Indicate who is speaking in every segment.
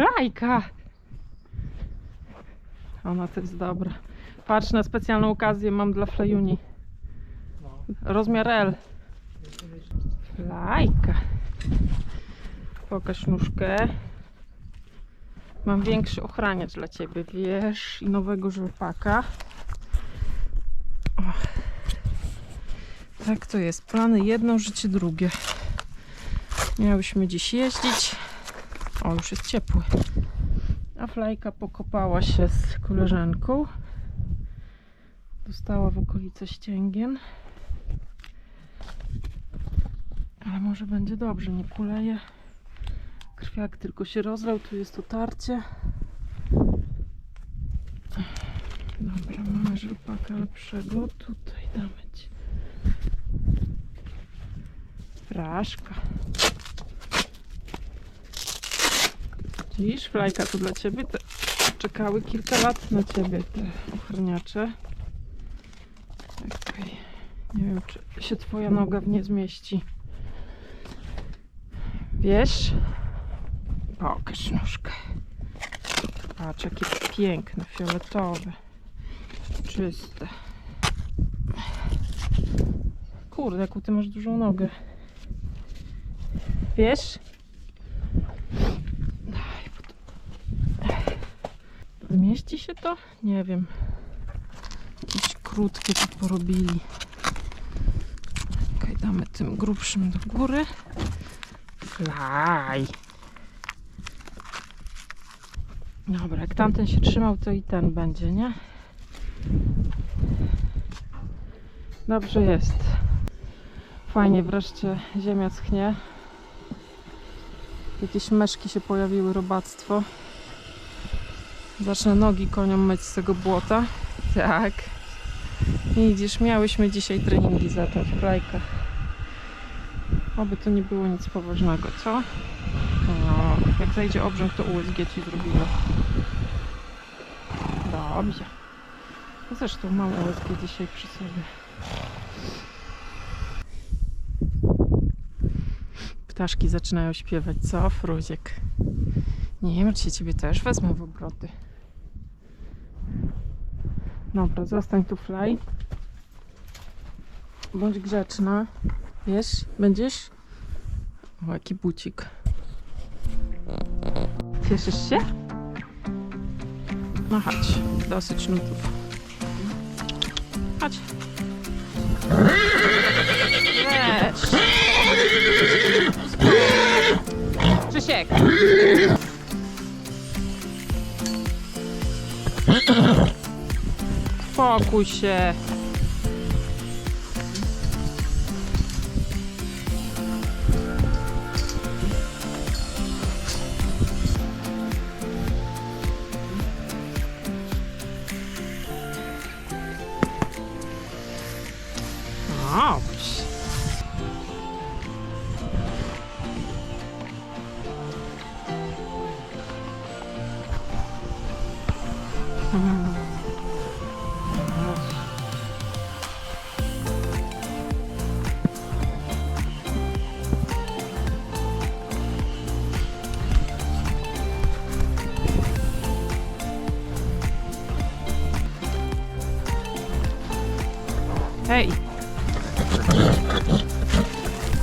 Speaker 1: Flajka! Ona to jest dobra. Patrz, na specjalną okazję mam dla Flajuni. Rozmiar L. Flajka. Pokaż nóżkę. Mam większy ochraniacz dla ciebie, wiesz, i nowego żelpaka. Och. Tak to jest. Plany jedno, życie drugie. Miałyśmy dziś jeździć. O, już jest ciepły. A Flajka pokopała się z koleżanką. Dostała w okolice ścięgien. Ale może będzie dobrze, nie kuleje. Krwiak tylko się rozlał, tu jest otarcie. Dobra, mamy żelpaka lepszego. Tutaj damy ci. Fraszka. Widzisz, flajka to dla ciebie. Te czekały kilka lat na ciebie, te ochraniacze. Okej. Nie wiem, czy się twoja noga w nie zmieści. Wiesz? Pokaż nóżkę. Patrz, jakie piękne, fioletowe. Czyste. Kurde, jaką ty masz dużą nogę. Wiesz? Daj, bo to- Zmieści się to? Nie wiem. Jakieś krótkie to porobili. Okej, damy tym grubszym do góry. Fly. Dobra, jak tamten się trzymał, to i ten będzie, nie? Dobrze jest. Fajnie, wreszcie ziemia schnie. Jakieś meszki się pojawiły, robactwo. Zacznę nogi koniom myć z tego błota. Tak. Widzisz, miałyśmy dzisiaj treningi zacząć w lajkach. Oby to nie było nic poważnego, co? No, jak zajdzie obrzęk, to USG ci zrobimy. Dobrze. Zresztą mam USG dzisiaj przy sobie. Ptaszki zaczynają śpiewać. Co, Fruziek? Nie wiem, czy ciebie też wezmę w obroty. Dobra, zostań tu, Fly. Bądź grzeczna. Wiesz, będziesz? O, jaki bucik. Cieszysz się? No chodź, dosyć nudów. Chodź. Weź. Krzysiek. Się.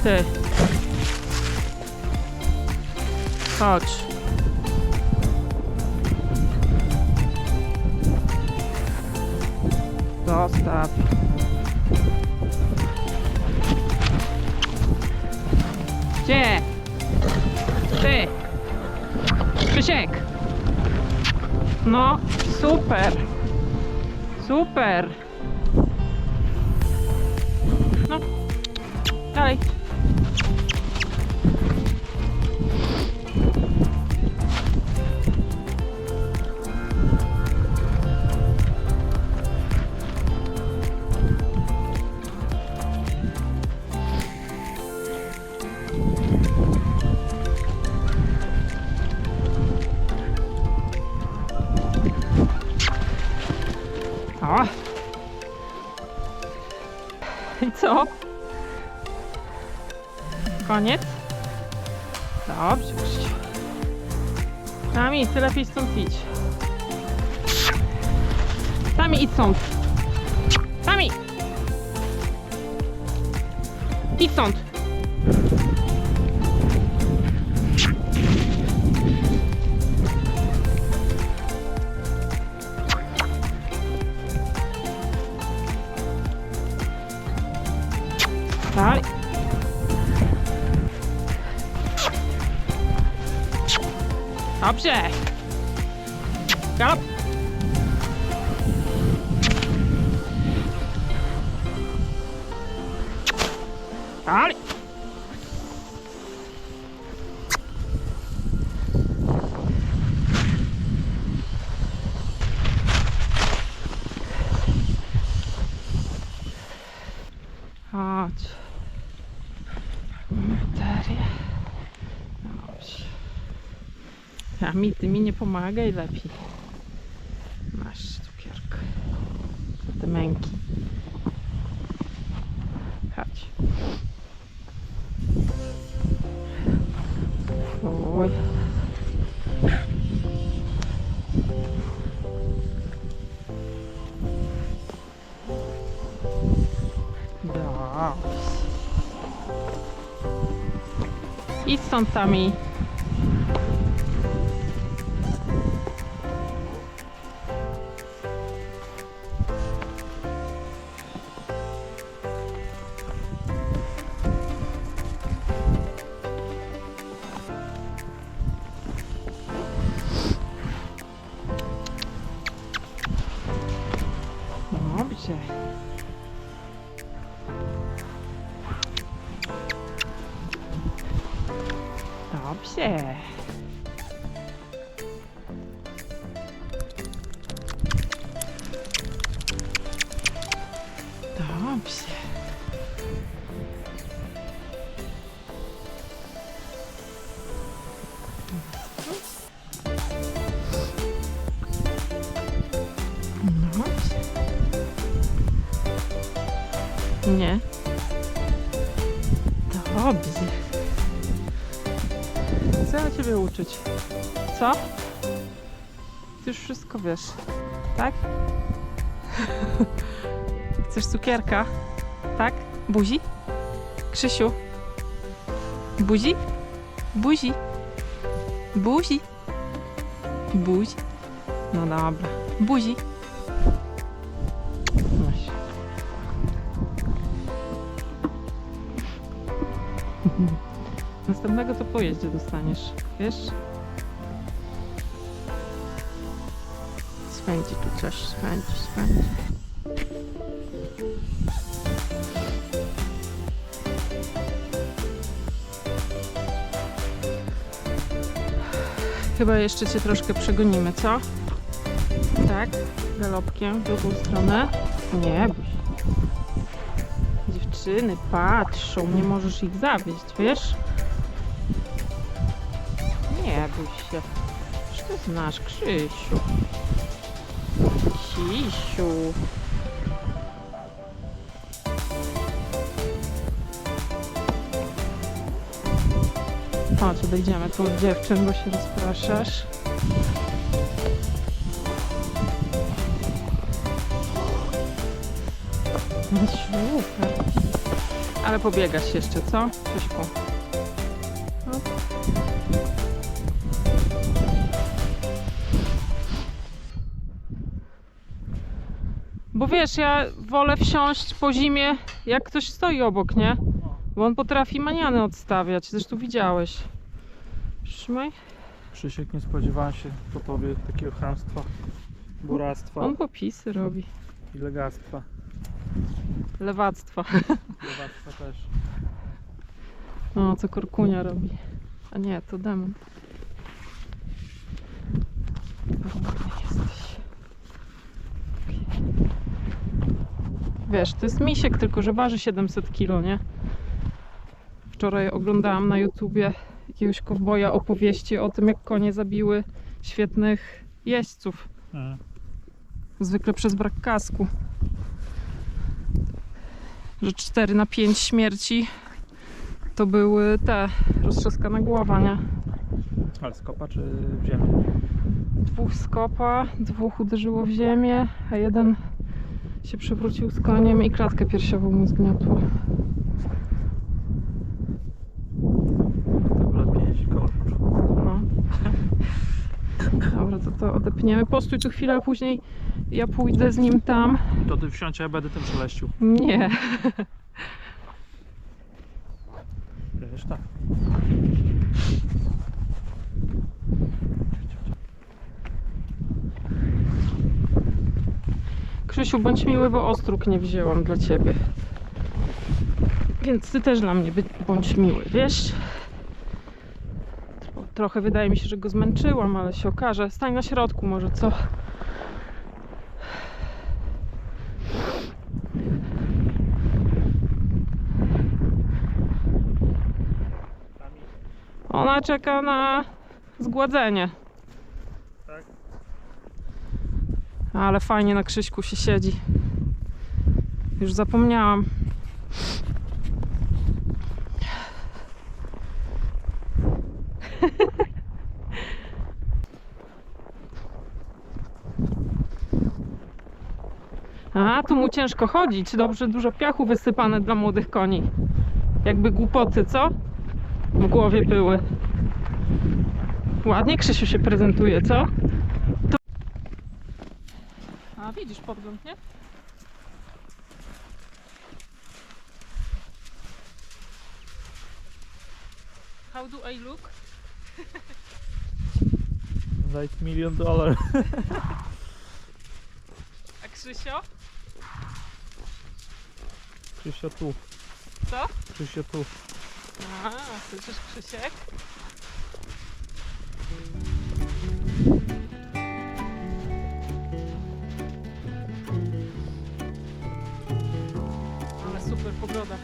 Speaker 1: Ty. Chodź. Zostaw. Gdzie? Ty. Krzysiek. No, super. Super. No. Dalej. co? Koniec? Dobrze. Krzysiu. Tami, ty lepiej stąd idź. Tami, idź stąd. Tami! Idź stąd. Dobrze. Galop. Dalej. Mi, ty mi nie pomagaj lepiej. Masz cukierkę. Te męki. Chodź. Oj. Dobrze. Idź stąd sami. Nie. Dobrze. Co ja ciebie uczyć? Co? Ty już wszystko wiesz, tak? Chcesz cukierka? Tak? Buzi? Krzysiu? Buzi? Buzi? Buzi? Buzi? No dobra. Buzi? Następnego to po jeździe dostaniesz, wiesz? Spędzi tu coś, spędzi, spędzi. Chyba jeszcze cię troszkę przegonimy, co? Tak? Galopkiem w drugą stronę? Nie. Dziewczyny patrzą, nie możesz ich zawieść, wiesz? Nie bój się. Czy ty znasz Krzysiu? Sisiu. Chodź, odejdziemy tu od dziewczyn, bo się rozpraszasz. Super. Ale pobiegasz jeszcze, co? Krzyśku? Bo wiesz, ja wolę wsiąść po zimie, jak ktoś stoi obok, nie? Bo on potrafi maniany odstawiać, zresztą widziałeś. Trzymaj.
Speaker 2: Krzysiek, nie spodziewałem się po tobie takiego chamstwa, buractwa
Speaker 1: On popisy robi.
Speaker 2: i legactwa.
Speaker 1: Lewactwa.
Speaker 2: Lewactwa też.
Speaker 1: No, co Korkunia robi. A nie, to demon. Jesteś. Wiesz, to jest misiek, tylko że waży 700 kg, nie? Wczoraj oglądałam na YouTubie jakiegoś kowboja opowieści o tym, jak konie zabiły świetnych jeźdźców. Zwykle przez brak kasku. Że 4 na 5 śmierci to były te roztrzaskane głowa, nie?
Speaker 2: Ale skopa czy w ziemię?
Speaker 1: Dwóch skopa, dwóch uderzyło w ziemię, a jeden się przewrócił z koniem i klatkę piersiową mu zgniotło.
Speaker 2: To akurat 5 koło.
Speaker 1: No. Dobra, to to odepniemy. Postój tu chwilę, a później ja pójdę z nim tam.
Speaker 2: To ty wsiądź, a ja będę tym szeleścił.
Speaker 1: Nie.
Speaker 2: Wiesz, tak.
Speaker 1: Krzysiu, bądź miły, bo ostróg nie wzięłam dla ciebie. Więc ty też dla mnie bądź miły, wiesz? Tro- Trochę wydaje mi się, że go zmęczyłam, ale się okaże. Stań na środku może, co? Ona czeka na zgładzenie.
Speaker 2: Tak?
Speaker 1: Ale fajnie na Krzyśku się siedzi. Już zapomniałam. A, tu mu ciężko chodzić. Dobrze, dużo piachu wysypane dla młodych koni. Jakby głupoty, co? W głowie były. Ładnie Krzysiu się prezentuje, co? A widzisz podgląd, nie? How do I look?
Speaker 2: Like million dollar.
Speaker 1: A Krzysio?
Speaker 2: Krzysia tu.
Speaker 1: Co?
Speaker 2: Krzysia tu.
Speaker 1: A, słyszysz Krzysiek? Ale super pogoda.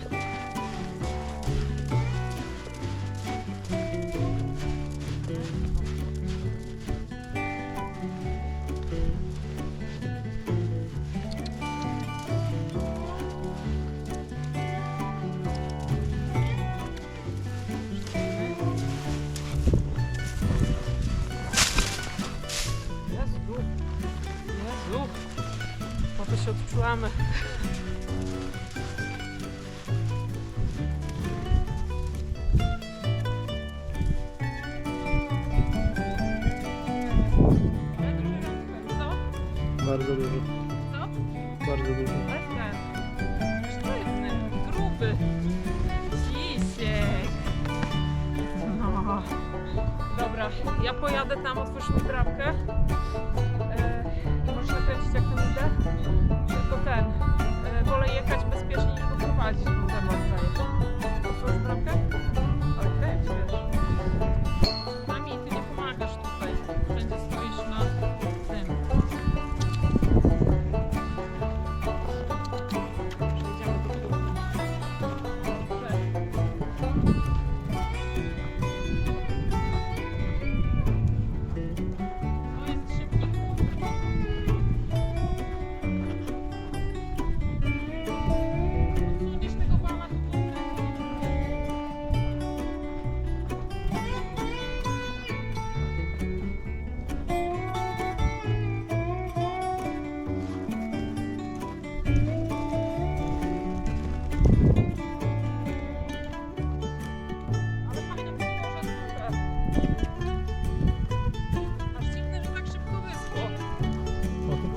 Speaker 2: Bardzo dużo.
Speaker 1: Co?
Speaker 2: Bardzo dużo.
Speaker 1: Lekę. Sztywny, gruby. Cisiek. No. Dobra, ja pojadę tam, otwórz mi bramkę.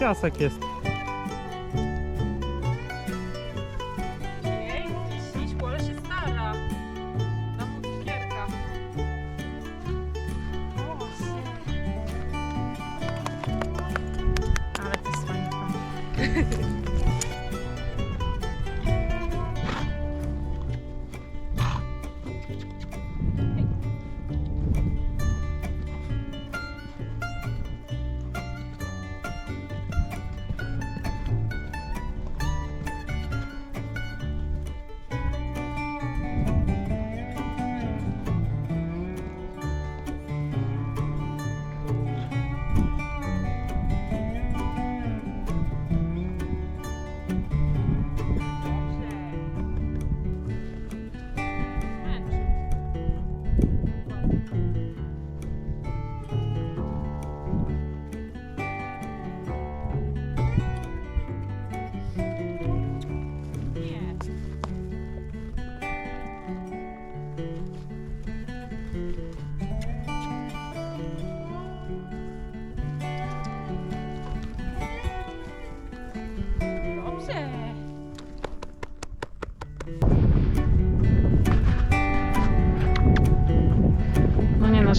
Speaker 2: Piasek jest.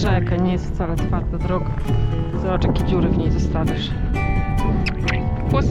Speaker 1: Czekaj, nie jest wcale twarda droga. Zobacz, jakie dziury w niej zostawisz. Pus.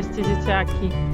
Speaker 1: Jesteście dzieciaki.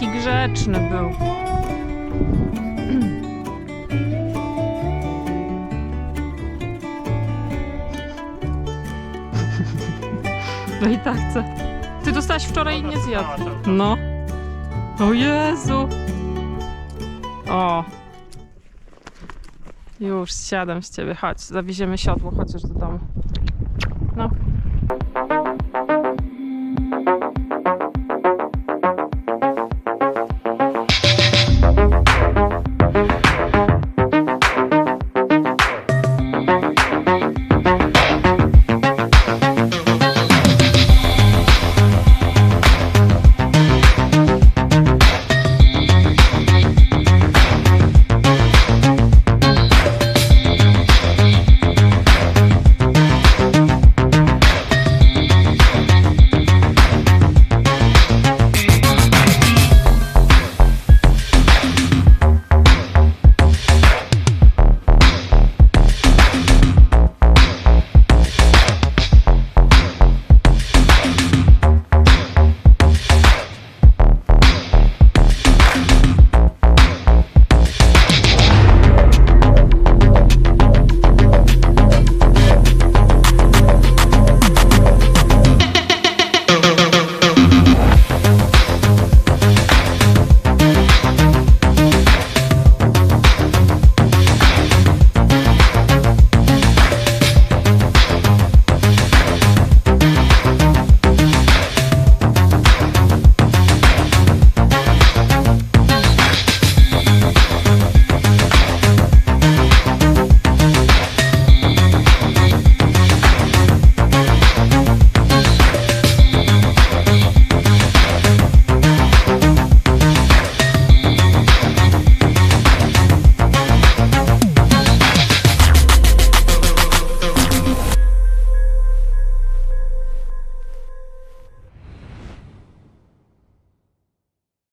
Speaker 1: Taki grzeczny był. No i tak co? Ty dostałeś wczoraj i nie zjadł. No. O Jezu. O. Już zsiadam z ciebie. Chodź, zawieziemy siodło chociaż do domu.